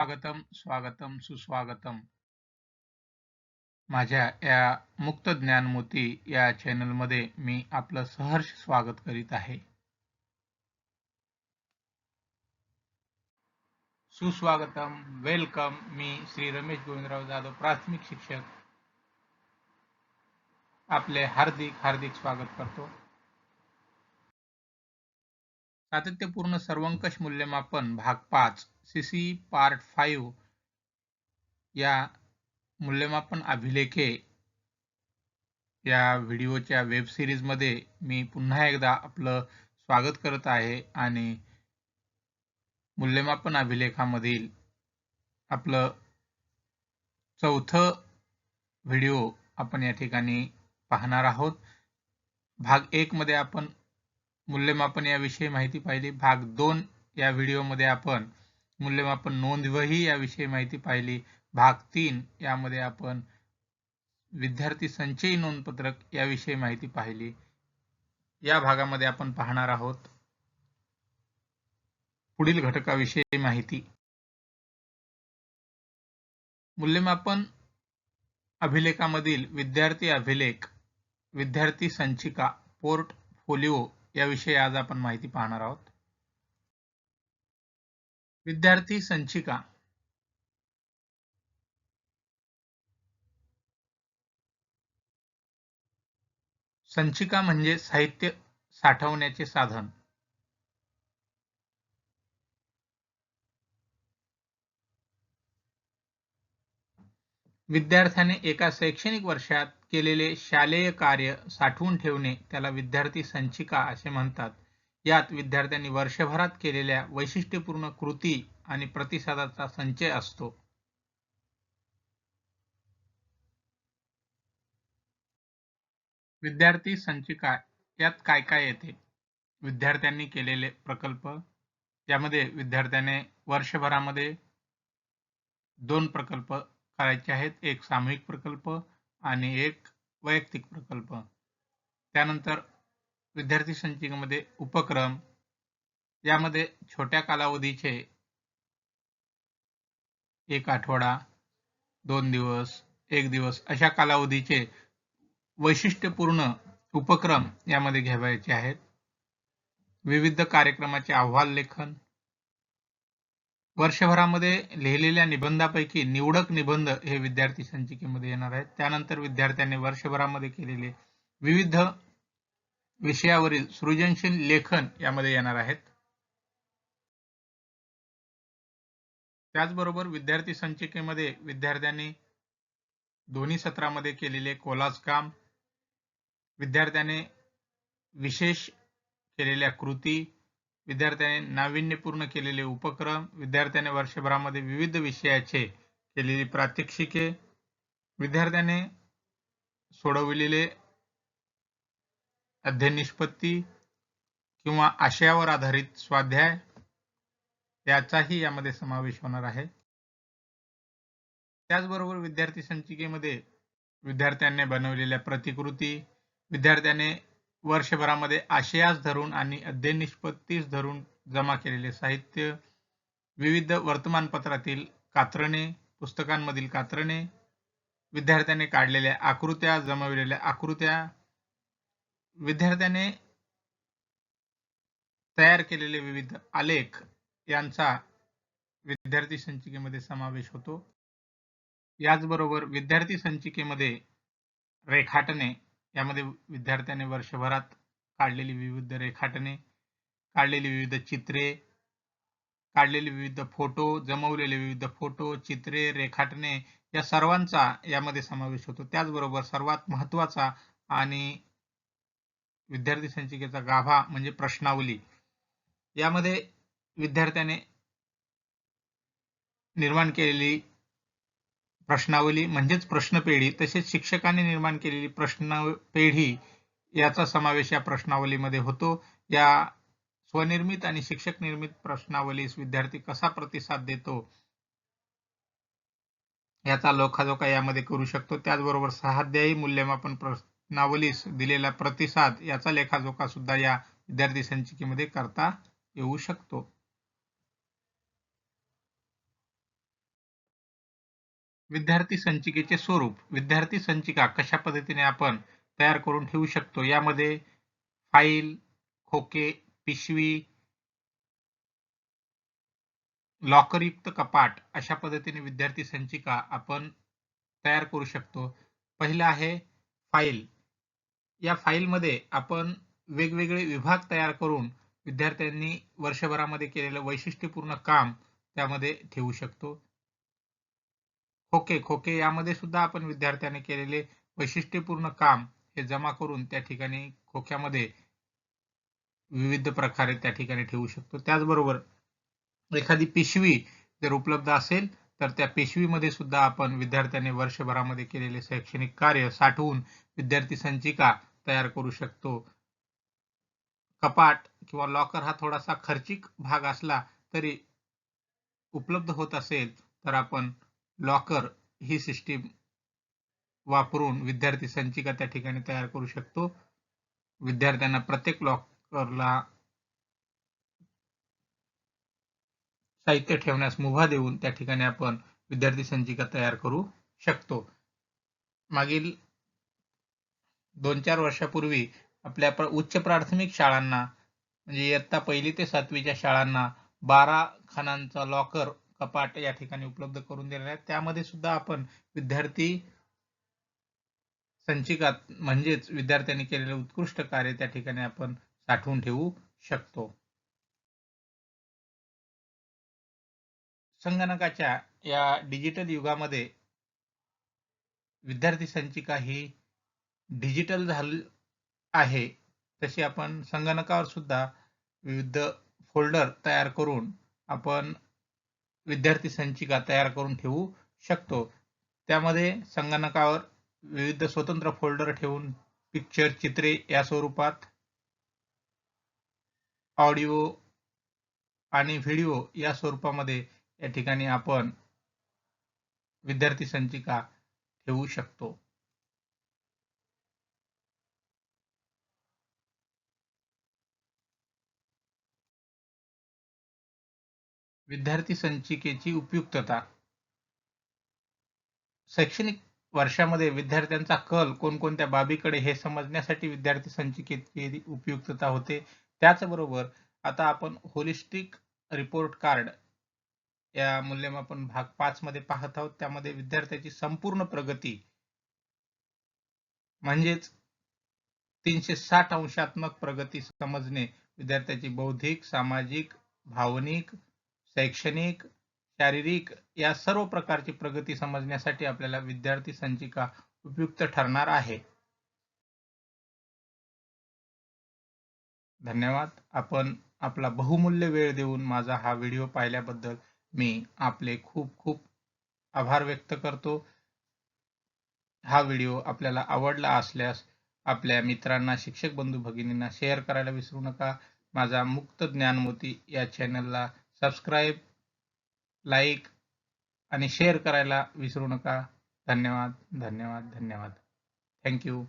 स्वागतम, स्वागतम, सुस्वागतम. माझ्या या मुक्त ज्ञानमोती या चॅनलमध्ये मी आपलं सहर्ष स्वागत करीत आहे. सुस्वागतम, वेलकम. मी श्री रमेश गोविंदराव जाधव, प्राथमिक शिक्षक. आपले हार्दिक हार्दिक स्वागत करतो. सातत्यपूर्ण सर्वंकष मूल्यमापन भाग पाच सी सी पार्ट फाईव्ह या मूल्यमापन अभिलेखे या व्हिडिओच्या वेब सिरीजमध्ये मी पुन्हा एकदा आपलं स्वागत करत आहे आणि मूल्यमापन अभिलेखामधील आपलं चौथं व्हिडिओ आपण या ठिकाणी पाहणार आहोत. भाग एक मध्ये आपण मूल्यमापन याविषयी माहिती पाहिली. भाग दोन या व्हिडिओमध्ये आपण मूल्यमापन नोंदवही याविषयी माहिती पाहिली. भाग तीन यामध्ये आपण विद्यार्थी संचयी नोंदपत्रक याविषयी माहिती पाहिली. या भागामध्ये आपण पाहणार आहोत पुढील घटकाविषयी माहिती. मूल्यमापन अभिलेखामधील विद्यार्थी अभिलेख विद्यार्थी संचिका पोर्टफोलिओ याविषयी आज आपण माहिती पाहणार आहोत. विद्यार्थी संचिका. संचिका म्हणजे साहित्य साठवण्याचे साधन. विद्यार्थ्याने एका शैक्षणिक वर्षात केलेले शालेय कार्य साठवून ठेवणे त्याला विद्यार्थी संचिका असे म्हणतात. यात विद्यार्थ्यांनी वर्षभरात केलेल्या वैशिष्ट्यपूर्ण कृती आणि प्रतिसादाचा संचय असतो. विद्यार्थी संचिका यात काय काय येते? विद्यार्थ्यांनी केलेले प्रकल्प यामध्ये विद्यार्थ्याने वर्षभरामध्ये दोन प्रकल्प करायचे आहेत. एक सामूहिक प्रकल्प आणि एक वैयक्तिक प्रकल्प. त्यानंतर विद्यार्थी संचिकेमध्ये उपक्रम यामध्ये छोट्या कालावधीचे एक आठवडा दोन दिवस एक दिवस अशा कालावधीचे वैशिष्ट्यपूर्ण उपक्रम यामध्ये घ्यावायचे आहेत. विविध कार्यक्रमाचे अहवाल लेखन वर्षभरामध्ये लिहिलेल्या निबंधापैकी निवडक निबंध हे विद्यार्थी संचिकेमध्ये येणार आहेत. त्यानंतर विद्यार्थ्यांनी वर्षभरामध्ये केलेले विविध विषयावरील सृजनशील लेखन यामध्ये येणार आहेत. त्याचबरोबर विद्यार्थी संचिकेमध्ये विद्यार्थ्यांनी दोन्ही सत्रामध्ये केलेले कोलाज काम विद्यार्थ्याने विशेष केलेल्या कृती विद्यार्थ्याने नाविन्यपूर्ण केलेले उपक्रम विद्यार्थ्याने वर्षभरामध्ये विविध विषयाचे केलेली प्रात्यक्षिके विद्यार्थ्याने सोडविलेले अध्ययन निष्पत्ती किंवा आशयावर आधारित स्वाध्याय याचाही यामध्ये समावेश होणार आहे. त्याचबरोबर विद्यार्थी संचिकेमध्ये विद्यार्थ्यांनी बनवलेल्या प्रतिकृती विद्यार्थ्याने वर्षभरामध्ये आशयास धरून आणि अध्ययन निष्पत्तीस धरून जमा केलेले साहित्य विविध वर्तमानपत्रातील कात्रणे पुस्तकांमधील कात्रणे विद्यार्थ्याने काढलेल्या आकृत्या जमविलेल्या आकृत्या विद्यार्थ्याने तयार केलेले विविध आलेख यांचा विद्यार्थी संचिकेमध्ये समावेश होतो. याचबरोबर विद्यार्थी संचिकेमध्ये रेखाटणे यामध्ये विद्यार्थ्याने वर्षभरात काढलेली विविध रेखाटने काढलेली विविध चित्रे काढलेले विविध फोटो जमवलेले विविध फोटो चित्रे रेखाटणे या सर्वांचा यामध्ये समावेश होतो. त्याचबरोबर सर्वात महत्त्वाचा आणि विद्यार्थी संचिकेचा गाभा म्हणजे प्रश्नावली. यामध्ये विद्यार्थ्याने निर्माण केलेली प्रश्नावली म्हणजेच प्रश्नपेढी तसेच शिक्षकांनी निर्माण केलेली प्रश्नपेढी याचा समावेश या प्रश्नावलीमध्ये होतो. या स्वनिर्मित आणि शिक्षक निर्मित प्रश्नावलीस विद्यार्थी कसा प्रतिसाद देतो याचा लोखाजोखा यामध्ये करू शकतो. त्याचबरोबर सहाध्यायी मूल्यमापन नावलीस दिलेला प्रतिसाद याचा लेखाजोखा सुद्धा या विद्यार्थी संचिकेमध्ये करता येऊ शकतो. विद्यार्थी संचिकेचे स्वरूप विद्यार्थी संचिका कशा पद्धतीने आपण तयार करून ठेवू शकतो? यामध्ये फाईल खोके पिशवी लॉकरयुक्त कपाट अशा पद्धतीने विद्यार्थी संचिका आपण तयार करू शकतो. पहिलं आहे फाईल. या फाईलमध्ये आपण वेगवेगळे विभाग तयार करून विद्यार्थ्यांनी वर्षभरामध्ये केलेलं वैशिष्ट्यपूर्ण काम त्यामध्ये ठेवू शकतो. खोके खोके यामध्ये सुद्धा आपण विद्यार्थ्याने केलेले वैशिष्ट्यपूर्ण काम हे जमा करून त्या ठिकाणी खोक्यामध्ये विविध प्रकारे त्या ठिकाणी ठेवू शकतो. त्याचबरोबर एखादी पिशवी जर उपलब्ध असेल तर त्या पिशवीमध्ये सुद्धा आपण विद्यार्थ्याने वर्षभरामध्ये केलेले शैक्षणिक कार्य साठवून विद्यार्थी संचिका तयार करू शकतो. कपाट किंवा लॉकर हा थोडासा खर्चिक भाग असला तरी उपलब्ध होत असेल तर आपण लॉकर ही सिस्टीम वापरून विद्यार्थी संचिका त्या ठिकाणी तयार करू शकतो. विद्यार्थ्यांना प्रत्येक लॉकरला साहित्य ठेवण्यास मुभा देऊन त्या ठिकाणी आपण विद्यार्थी संचिका तयार करू शकतो. मागील दोन चार वर्षापूर्वी आपल्या उच्च प्राथमिक शाळांना म्हणजे इयत्ता पहिली ते सातवीच्या शाळांना बारा खानांचा लॉकर कपाट या ठिकाणी उपलब्ध करून दिलेला आहे त्यामध्ये सुद्धा आपण विद्यार्थी संचिकात म्हणजेच विद्यार्थ्यांनी केलेले उत्कृष्ट कार्य त्या ठिकाणी आपण साठवून ठेवू शकतो. संगणकाच्या या डिजिटल युगामध्ये विद्यार्थी संचिका ही डिजिटल झालं आहे तशी आपण संगणकावर सुद्धा विविध फोल्डर तयार करून आपण विद्यार्थी संचिका तयार करून ठेवू शकतो. त्यामध्ये संगणकावर विविध स्वतंत्र फोल्डर ठेवून पिक्चर चित्रे या स्वरूपात ऑडिओ आणि व्हिडिओ या स्वरूपामध्ये या ठिकाणी आपण विद्यार्थी संचिका ठेवू शकतो. विद्यार्थी संचिकेची उपयुक्तता. शैक्षणिक वर्षामध्ये विद्यार्थ्यांचा कल कोणकोणत्या बाबीकडे हे समजण्यासाठी विद्यार्थी संचिकेची उपयुक्तता होते? त्याचबरोबर आता आपण होलिस्टिक रिपोर्ट कार्ड या मूल्यमापन भाग पाच मध्ये पाहत आहोत. त्यामध्ये विद्यार्थ्याची संपूर्ण प्रगती म्हणजेच तीनशे साठ अंशात्मक प्रगती समजणे विद्यार्थ्याची बौद्धिक सामाजिक भावनिक शैक्षणिक शारीरिक या सर्व प्रकारची प्रगती समजण्यासाठी आपल्याला विद्यार्थी संचिका उपयुक्त ठरणार आहे. धन्यवाद. आपण आपला बहुमूल्य वेळ देऊन माझा हा व्हिडिओ पाहिल्याबद्दल मी आपले खूप खूप आभार व्यक्त करतो. हा व्हिडिओ आपल्याला आवडला असल्यास आपल्या मित्रांना शिक्षक बंधू भगिनींना शेअर करायला विसरू नका. माझा मुक्त ज्ञानमोती या चॅनलला सबस्क्राईब लाईक आणि शेअर करायला विसरू नका. धन्यवाद धन्यवाद धन्यवाद. थँक्यू